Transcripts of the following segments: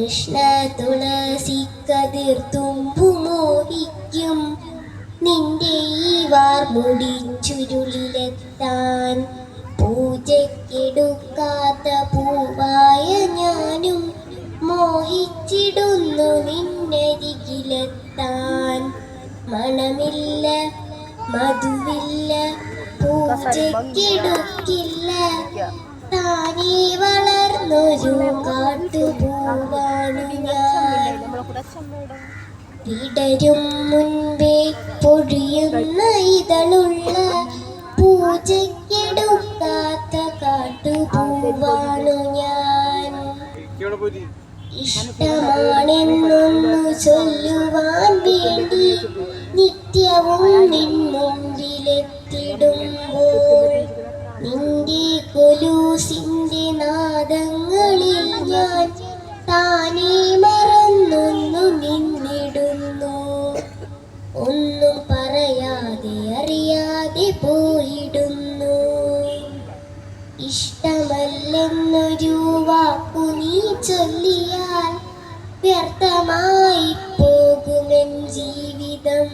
കൃഷ്ണ തുളസി കതിർത്തുമ്പു മോഹിക്കും നിന്റെ ഈ വാർമുടി ചുരുളിലെത്താൻ പൂജയ്ക്കെടുക്കാത്ത പൂവായ ഞാനും മോഹിച്ചിടുന്നു നിന്നരികിലെത്താൻ. മണമില്ല മധുവില്ല പൂജയ്ക്കെടുക്കില്ല. വളർന്നൊരു കാട്ടുപൂവാണു ഞാൻ വിടരും മുൻപേ പൊഴിയുന്ന ഇതളുള്ള പൂജയ്ക്കെടുക്കാത്ത കാട്ടുപൂവാണു ഞാൻ. ഇഷ്ടമാണെന്നൊന്നു ചൊല്ലുവാൻ വേണ്ടി നിത്യവും നിന്നുമ്പിലെത്തിടുമ്പോൾ നിന്റെ കൊലൂസിന്റെ താനേ മറന്നൊന്നു നിന്നിടുന്നു. ഒന്നും പറയാതെ അറിയാതെ പോയിടുന്നു. ഇഷ്ടമല്ലെന്നൊരു വാക്കു നീ ചൊല്ലിയാൽ വ്യർത്ഥമായി പോകുമെൻ ജീവിതം.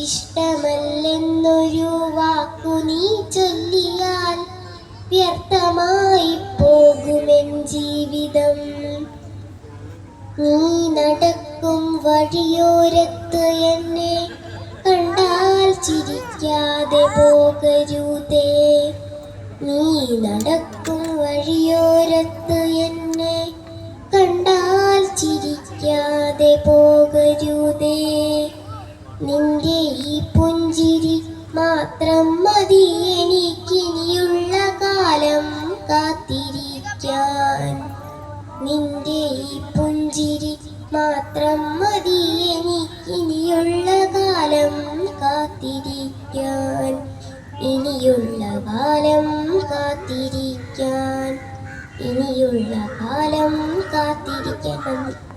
ഇഷ്ടമല്ലെന്നൊരു വാക്കു നീ ചൊല്ലിയാൽ വ്യർത്ഥമായി പോകുമെൻ ജീവിതം. നീ നടക്കും വഴിയോരത്ത് എന്നെ കണ്ടാൽ ചിരിക്കാതെ പോകരുതേ. നീ നടക്കും വഴിയോരത്ത് എന്നെ കണ്ടാൽ ചിരിക്കാതെ പോകരുതേ. നിന്റെ ഈ പുഞ്ചിരി മാത്രം മതി എനിക്ക്. കാത്തിരിക്കാൻ. നിന്റെ ഈ പുഞ്ചിരി മാത്രം മതി എനിക്കിനിയുള്ള കാലം കാത്തിരിക്കാൻ. ഇനിയുള്ള കാലം കാത്തിരിക്കാൻ. ഇനിയുള്ള കാലം കാത്തിരിക്കാൻ